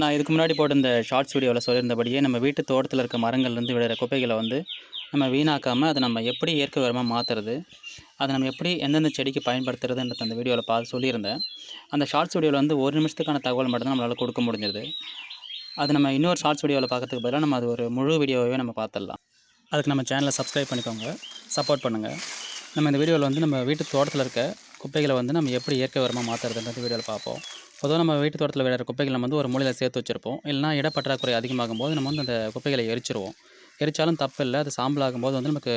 நான் இதுக்கு முன்னாடி போட்ட இந்த ஷார்ட்ஸ் வீடியோவில் சொல்லியிருந்தபடியே நம்ம வீட்டு தோட்டத்தில் இருக்க மரங்கள்லேருந்து விழுற குப்பைகளை வந்து நம்ம வீணாக்காமல் அதை நம்ம எப்படி இயற்கை உரமாக மாற்றுறது அதை நம்ம எப்படி எந்தெந்த செடிக்கு பயன்படுத்துறதுன்றது அந்த வீடியோவில் பார்த்து சொல்லியிருந்தேன். அந்த ஷார்ட்ஸ் வீடியோவில் வந்து ஒரு நிமிஷத்துக்கான தகவல் மட்டும்தான் நம்மளால் கொடுக்க முடிஞ்சது. அது நம்ம இன்னொரு ஷார்ட்ஸ் வீடியோவில் பார்க்கறதுக்கு பதிலாக நம்ம அது ஒரு முழு வீடியோவே நம்ம பார்த்துடலாம். அதுக்கு நம்ம சேனலை சப்ஸ்கிரைப் பண்ணிக்கோங்க சப்போர்ட் பண்ணுங்கள் நம்ம இந்த வீடியோவில் வந்து நம்ம வீட்டு தோட்டத்தில் இருக்க குப்பைகளை வந்து நம்ம எப்படி இயற்கை உரமாக மாற்றுறதுன்றது வீடியோவில் பார்ப்போம். பொதுவாக நம்ம வீட்டு தோட்டத்தில் விளையாடுற குப்பைகளை நம்ம வந்து ஒரு மூலையில் சேர்த்து வச்சுருப்போம். இல்லைனா இடப்பற்றாக்குறை அதிகமாகும் போது நம்ம வந்து அந்த குப்பைகளை எரிச்சிருவோம். எரிச்சாலும் தப்பு இல்லை. அது சாம்பல் ஆகும்போது வந்து நமக்கு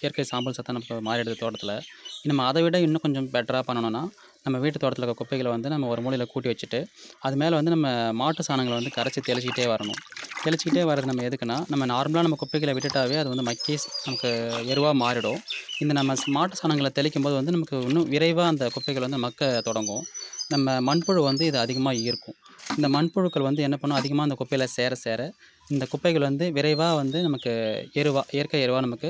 இயற்கை சாம்பல் சத்தம் நமக்கு மாறிடுது தோட்டத்தில். நம்ம அதை விட இன்னும் கொஞ்சம் பெட்டராக பண்ணணும்னா நம்ம வீட்டு தோட்டத்தில் இருக்க குப்பைகளை வந்து நம்ம ஒரு மூலையில் கூட்டி வச்சுட்டு அது மேலே வந்து நம்ம மாட்டு சாணங்களை வந்து கரைச்சி தெளிச்சிக்கிட்டே வரணும். தெளிச்சிக்கிட்டே வர்றது நம்ம எதுக்குன்னா நம்ம நார்மலாக நம்ம குப்பைகளை விட்டுட்டாவே அது வந்து மக்கி நமக்கு எருவாக மாறிடும். இந்த நம்ம மாட்டு சாணங்களை தெளிக்கும் போது வந்து நமக்கு இன்னும் விரைவாக அந்த குப்பைகள் வந்து மக்க தொடங்கும். நம்ம மண்புழு வந்து இது அதிகமாக ஈர்க்கும். இந்த மண்புழுக்கள் வந்து என்ன பண்ணும்? அதிகமாக அந்த குப்பையில் சேர சேர இந்த குப்பைகள் வந்து விரைவாக வந்து நமக்கு எருவா இயற்கை எருவாக நமக்கு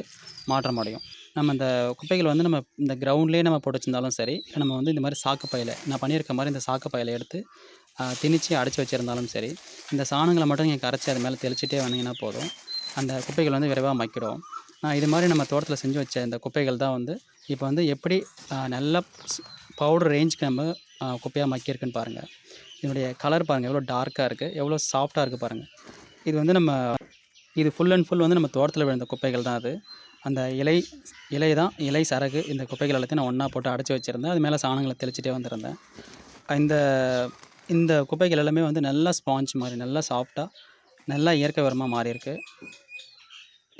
மாற்றம் அடையும். நம்ம இந்த குப்பைகள் வந்து நம்ம இந்த கிரவுண்ட்லேயே நம்ம போட்டுச்சிருந்தாலும் சரி நம்ம வந்து இந்த மாதிரி சாக்கு பையில் நான் பண்ணியிருக்க மாதிரி இந்த சாக்கு பையில் எடுத்து திணிச்சு அடைச்சி வச்சுருந்தாலும் சரி இந்த சாணங்களை மட்டும் நீங்கள் கரைச்சி அது மேலே தெளிச்சிட்டே வந்தீங்கன்னா போதும். அந்த குப்பைகள் வந்து விரைவாக மக்கிடும். நான் இது மாதிரி நம்ம தோட்டத்தில் செஞ்சு வச்ச இந்த குப்பைகள் தான் வந்து இப்போ வந்து எப்படி நல்ல பவுடர் ரேஞ்சுக்கு நம்ம குப்பையாக மக்கியிருக்குன்னு பாருங்கள் இதனுடைய கலர் பாருங்கள் எவ்வளோ டார்க்காக இருக்குது எவ்வளோ சாஃப்டாக இருக்குது பாருங்கள் இது வந்து நம்ம இது ஃபுல் அண்ட் ஃபுல் வந்து நம்ம தோட்டத்தில் விழுந்த குப்பைகள் தான் அது. அந்த இலை இலை தான் இலை சரகு இந்த குப்பைகள் எல்லாத்தையும் நான் ஒன்றா போட்டு அடைச்சி வச்சுருந்தேன். அது மேலே சாணங்களை தெளிச்சிட்டே வந்திருந்தேன். இந்த இந்த குப்பைகள் எல்லாமே வந்து நல்லா ஸ்பாஞ்ச் மாதிரி நல்லா சாஃப்டாக நல்லா இயற்கை உரமாக மாறியிருக்கு.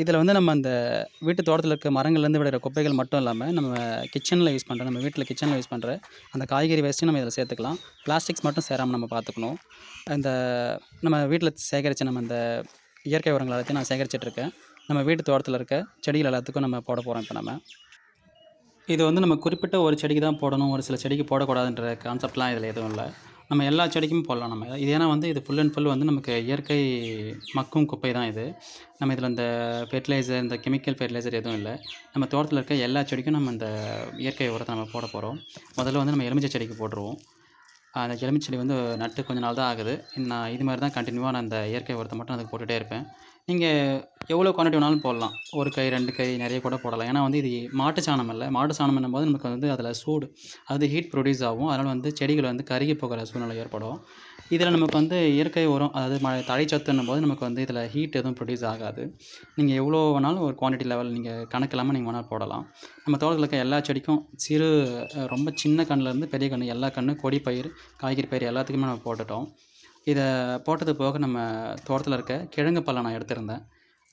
இதில் வந்து நம்ம அந்த வீட்டு தோட்டத்தில் இருக்க மரங்கள்லேருந்து விடுற குப்பைகள் மட்டும் இல்லாமல் நம்ம கிச்சனில் யூஸ் பண்ணுற நம்ம வீட்டில் கிச்சனில் யூஸ் பண்ணுற அந்த காய்கறி வேஸ்ட்டையும் நம்ம இதில் சேர்த்துக்கலாம். பிளாஸ்டிக்ஸ் மட்டும் சேராமல் நம்ம பார்த்துக்கணும் இந்த நம்ம வீட்டில் சேகரித்த நம்ம இந்த இயற்கை உரங்கள் எல்லாத்தையும் நான் சேகரிச்சிட்ருக்கேன் நம்ம வீட்டு தோட்டத்தில் இருக்க செடிகள் எல்லாத்துக்கும் நம்ம போட போகிறோம் இப்போ நம்ம இது வந்து நம்ம குறிப்பிட்ட ஒரு செடிக்கு தான் போடணும். ஒரு சில செடிக்கு போடக்கூடாதுன்ற கான்செப்ட்லாம் இதில் எதுவும் இல்லை. நம்ம எல்லா செடிக்கும் போடலாம் நம்ம. இது ஏன்னா வந்து இது ஃபுல் அண்ட் ஃபுல் வந்து நமக்கு இயற்கை மக்கும் குப்பை தான் இது. நம்ம இதில் இந்த ஃபெர்டிலைசர் இந்த கெமிக்கல் ஃபெர்டிலைசர் எதுவும் இல்லை. நம்ம தோட்டத்தில் இருக்க எல்லா செடிக்கும் நம்ம இந்த இயற்கை உரத்தை நம்ம போட போகிறோம் முதல்ல வந்து நம்ம எலுமிச்சை செடிக்கு போட்டுருவோம். அந்த எலுமிச்சை செடி வந்து நட்டு கொஞ்ச நாள் தான் ஆகுது. நான் இது மாதிரி தான் கண்டினியூவாக நான் அந்த இயற்கை உரத்தை மட்டும் அதுக்கு போட்டுகிட்டே இருப்பேன். நீங்கள் எவ்வளோ குவான்டிட்டி வேணாலும் போடலாம். ஒரு கை ரெண்டு கை நிறைய கூட போடலாம். ஏன்னா வந்து இது மாட்டு சாணம் இல்லை. மாட்டு சாணம் என்னும்போது நமக்கு வந்து அதில் சூடு அது ஹீட் ப்ரொடியூஸ் ஆகும். அதனால் வந்து செடிகள் வந்து கருகி போகிற சூழ்நிலை ஏற்படும். இதில் நமக்கு வந்து இயற்கை உரம் அதாவது மழை தழைச்சத்துன்னும் போது நமக்கு வந்து இதில் ஹீட் எதுவும் ப்ரொடியூஸ் ஆகாது. நீங்கள் எவ்வளோ வேணாலும் ஒரு குவான்டிட்டி லெவல் நீங்கள் கணக்கு இல்லாமல் நீங்கள் வேணாலும் போடலாம். நம்ம தோட்டத்தில் இருக்க எல்லா செடிக்கும் சிறு ரொம்ப சின்ன கண்ணிலேருந்து பெரிய கன்று எல்லா கன்று கொடி பயிர் காய்கறி பயிர் எல்லாத்துக்குமே நம்ம போட்டுட்டோம். இதை போட்டது போக நம்ம தோட்டத்தில் இருக்க கிழங்கு பழம் நான் எடுத்திருந்தேன்.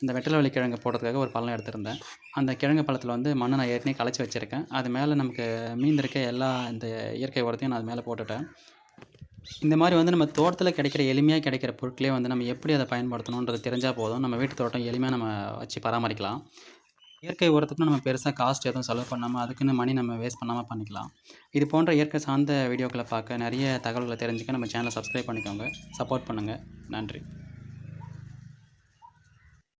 இந்த வெட்டலவள்ளி கிழங்கு போடுறதுக்காக ஒரு பழம் எடுத்திருந்தேன். அந்த கிழங்கு பழத்தில் வந்து மண்ணை நான் ஏற்கனவே களைச்சி வச்சுருக்கேன். அது மேலே நமக்கு மீந்திருக்க எல்லா இந்த இயற்கை உரத்தையும் நான் அது மேலே போட்டுட்டேன். இந்த மாதிரி வந்து நம்ம தோட்டத்தில் கிடைக்கிற எளிமையாக கிடைக்கிற பொருட்களே வந்து நம்ம எப்படி அதை பயன்படுத்தணுன்றது தெரிஞ்சால் போதும். நம்ம வீட்டு தோட்டம் எளிமையாக நம்ம வச்சு பராமரிக்கலாம். இயற்கை உரத்துக்கு நம்ம பெருசாக காஸ்ட் எதுவும் செலவு பண்ணாமல் அதுக்குன்னு மணி நம்ம வேஸ்ட் பண்ணாமல் பண்ணிக்கலாம். இது போன்ற இயற்கை சார்ந்த வீடியோக்களை பார்க்க நிறைய தகவல்களை தெரிஞ்சுக்க நம்ம சேனலை சப்ஸ்கிரைப் பண்ணிக்கோங்க. சப்போர்ட் பண்ணுங்கள் நன்றி.